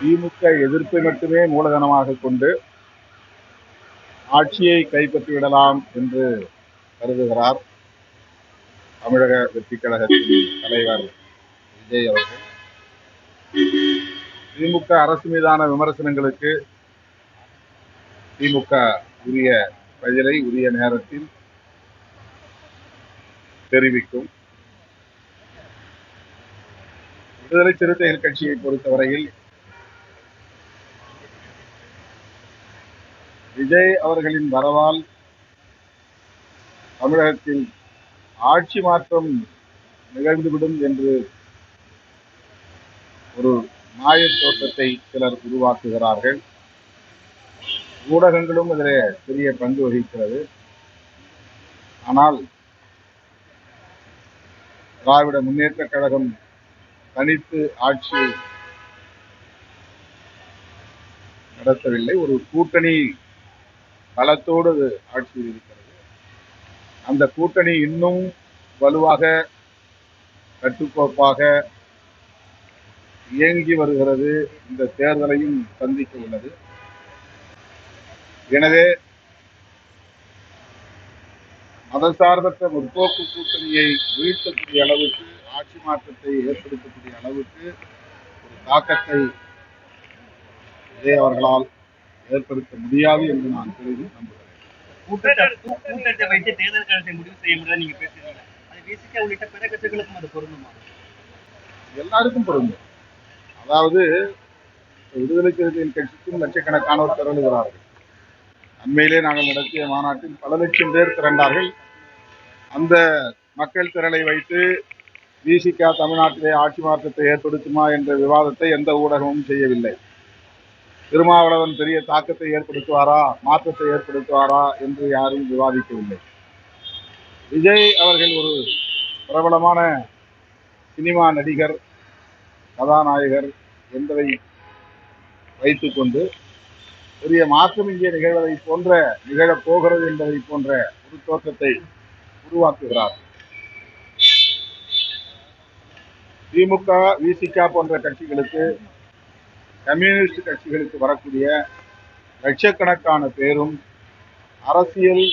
திமுக எதிர்ப்பை மட்டுமே மூலதனமாக கொண்டு ஆட்சியை கைப்பற்றிவிடலாம் என்று கருதுகிறார் தமிழக வெற்றி கழகத்தின் தலைவர் விஜய் அவர்கள். திமுக அரசு மீதான விமர்சனங்களுக்கு திமுக உரிய பதிலை உரிய நேரத்தில் தெரிவிக்கும். விடுதலை சிறுத்தைகள் கட்சியை பொறுத்தவரையில் விஜய் அவர்களின் வரவால் தமிழகத்தில் ஆட்சி மாற்றம் நிகழ்ந்துவிடும் என்று ஒரு மாயத் தோட்டத்தை சிலர் உருவாக்குகிறார்கள். ஊடகங்களும் இதில் பெரிய பங்கு வகிக்கிறது. ஆனால் திராவிட முன்னேற்ற கழகம் தனித்து ஆட்சி நடத்தவில்லை. ஒரு கூட்டணி பலத்தோடு அது ஆட்சியில் இருக்கிறது அந்த கூட்டணி இன்னும் வலுவாக கட்டுக்கோப்பாக இயங்கி வருகிறது. இந்த தேர்தலையும் சந்திக்க உள்ளது. எனவே மதசார்பற்ற முற்போக்கு கூட்டணியை வீழ்த்தக்கூடிய அளவுக்கு ஆட்சி மாற்றத்தை ஏற்படுத்தக்கூடிய அளவுக்கு ஒரு தாக்கத்தை விஜய் அவர்களால் ஏற்படுத்த முடியாது என்று நான் கருதி நம்புகிறேன். கூட்டத்தை கூட்டத்தை வைத்து தேர்தல் காலத்தை முடிவு செய்ய முடியாது நீங்க பேசுறீங்க. அது பேசிக்கா உள்ளிட்ட பிற கட்சிகளுக்கும் அது பொருந்துமா? எல்லாருக்கும் பொருந்தும். அதாவது விடுதலை சிறுத்தைகள் கட்சிக்கும் லட்சக்கணக்கானோர் திரளுகிறார்கள் அண்மையிலே நாங்கள் நடத்திய மாநாட்டில் பல லட்சம் பேர் திரண்டார்கள். அந்த மக்கள் திரளை வைத்து விசிகா தமிழ்நாட்டிலே ஆட்சி மாற்றத்தை ஏற்படுத்துமா என்ற விவாதத்தை எந்த ஊடகமும் செய்யவில்லை. திருமாவளவன் பெரிய தாக்கத்தை ஏற்படுத்துவாரா? மாற்றத்தை ஏற்படுத்துவாரா என்று யாரும் விவாதிக்கவில்லை. விஜய் அவர்கள் ஒரு பிரபலமான சினிமா நடிகர் கதாநாயகர் என்பதை வைத்துக்கொண்டு பெரிய மாற்றம் இங்கே நிகழ்வதை போன்ற நிகழப் போகிறது என்பதை போன்ற ஒரு தோற்றத்தை உருவாக்குகிறார். திமுக விசிக போன்ற கட்சிகளுக்கு கம்யூனிஸ்ட் கட்சிகளுக்கு வரக்கூடிய லட்சக்கணக்கான பேரும் அரசியல்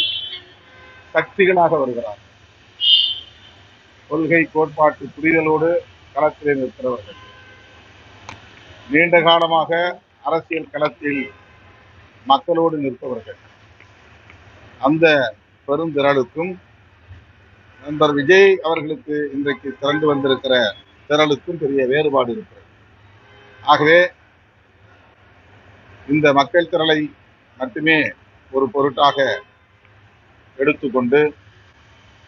சக்திகளாக வருகிறார். கொள்கை கோட்பாட்டு புரிதலோடு களத்திலே நிற்கிறவர்கள். நீண்ட காலமாக அரசியல் களத்தில் மக்களோடு நிற்பவர்கள். அந்த பெருந்திரளுக்கும் நண்பர் விஜய் அவர்களுக்கு இன்றைக்கு திரண்டு வந்திருக்கிற திரளுக்கும் பெரிய வேறுபாடு இருக்கிறது. ஆகவே இந்த மக்கள் திரளை மட்டுமே ஒரு பொருட்டாக எடுத்துக்கொண்டு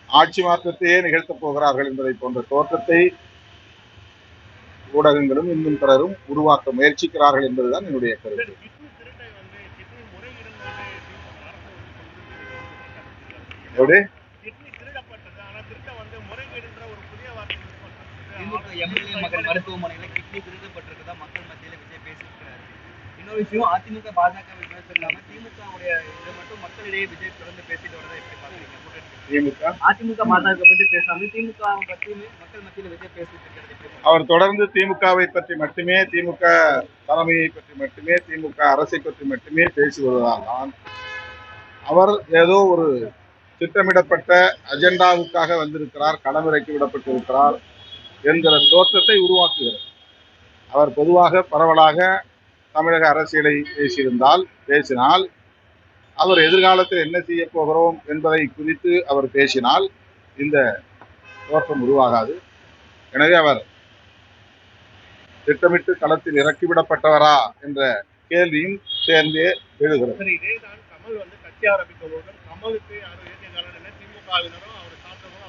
ஆட்சி மாற்றத்தையே நிகழ்த்தப் போகிறார்கள் என்பதை போன்ற தோற்றத்தை ஊடகங்களும் இன்னும் பிறரும் உருவாக்க முயற்சிக்கிறார்கள் என்பதுதான் என்னுடைய கருத்து. எப்படி? திமுக கிட்னி திருடப்பட்டிருக்கதா மக்கள் மத்தியில விஜய் பேசியிருக்கிறார். இன்னொரு விஷயம் அதிமுக பாஜக இல்லாம திமுகவுடைய இதை மட்டும் மக்களிடையே விஜய் தொடர்ந்து பேசிட்டு வரதை எப்படி பாக்குறீங்க கூட்டணி திமுக? அதிமுக பாஜக பத்தி பேசாம திமுக பத்தியுமே மக்கள் மத்தியில விஜய் பேசிட்டு இருக்கிறது எப்படி பாக்குறீங்க? அவர் தொடர்ந்து திமுகவை பற்றி மட்டுமே திமுக தலைமையை பற்றி மட்டுமே திமுக அரசை பற்றி மட்டுமே பேசி வருவதால் அவர் ஏதோ ஒரு திட்டமிடப்பட்ட அஜெண்டாவுக்காக வந்திருக்கிறார் களமிறக்கி விடப்பட்டிருக்கிறார் என்கிற தோற்றத்தை உருவாக்குகிறது அவர் பொதுவாக பரவலாக தமிழக அரசியலை பேசியிருந்தால் பேசினால் அவர் எதிர்காலத்தில் என்ன செய்ய போகிறோம் என்பதை குறித்து அவர் பேசினால் இந்த தோற்றம் உருவாகாது. எனவே அவர் திட்டமிட்டு களத்தில் இறக்கிவிடப்பட்டவரா என்ற கேள்வியும் சேர்ந்தே எழுகிறது. அவர் சார்ந்தவரும்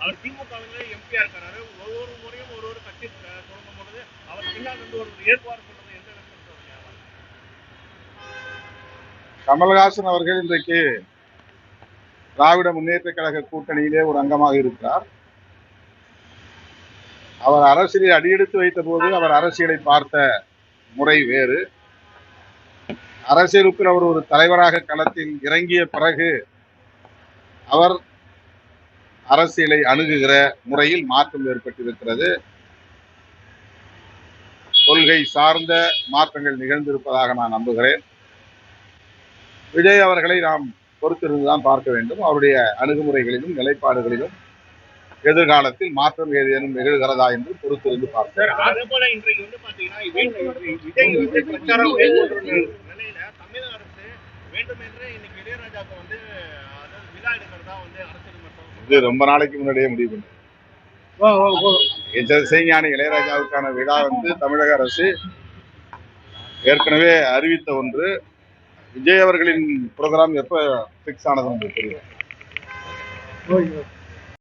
அவர் திமுகவினரே எம்பியா இருக்கிறாரு ஒவ்வொரு முறையும் ஒரு ஒரு கட்சி அஹ், அவர் பின்னால் இருந்து ஒரு ஏற்பாடு சொல்றது எந்த கமல்ஹாசன் அவர்கள் இன்றைக்கு திராவிட முன்னேற்ற கழக கூட்டணியிலே ஒரு அங்கமாக இருக்கிறார். அவர் அரசியலை அடியெடுத்து வைத்த போது அவர் அரசியலை பார்த்த முறை வேறு. அரசியலுக்குள் அவர் ஒரு தலைவராக களத்தில் இறங்கிய பிறகு அவர் அரசியலை அணுகுகிற முறையில் மாற்றம் ஏற்பட்டிருக்கிறது. கொள்கை சார்ந்த மாற்றங்கள் நிகழ்ந்திருப்பதாக நான் நம்புகிறேன். விஜய் அவர்களை நாம் பொறுத்திருந்துதான் பார்க்க வேண்டும். அவருடைய அணுகுமுறைகளிலும் நிலைப்பாடுகளிலும் எதிர்காலத்தில் மாற்றம் ஏதேனும் நிகழ்கிறதா என்று பொறுத்திருந்து மட்டம் இது ரொம்ப நாளைக்கு முன்னாடியே முடிவு இசைஞானி இளையராஜாவுக்கான விழா வந்து தமிழக அரசு ஏற்கனவே அறிவித்த ஒன்று. விஜய் அவர்களின் ப்ரோக்ராம் எப்ப பிக்ஸ் ஆனது உங்களுக்கு தெரியும்.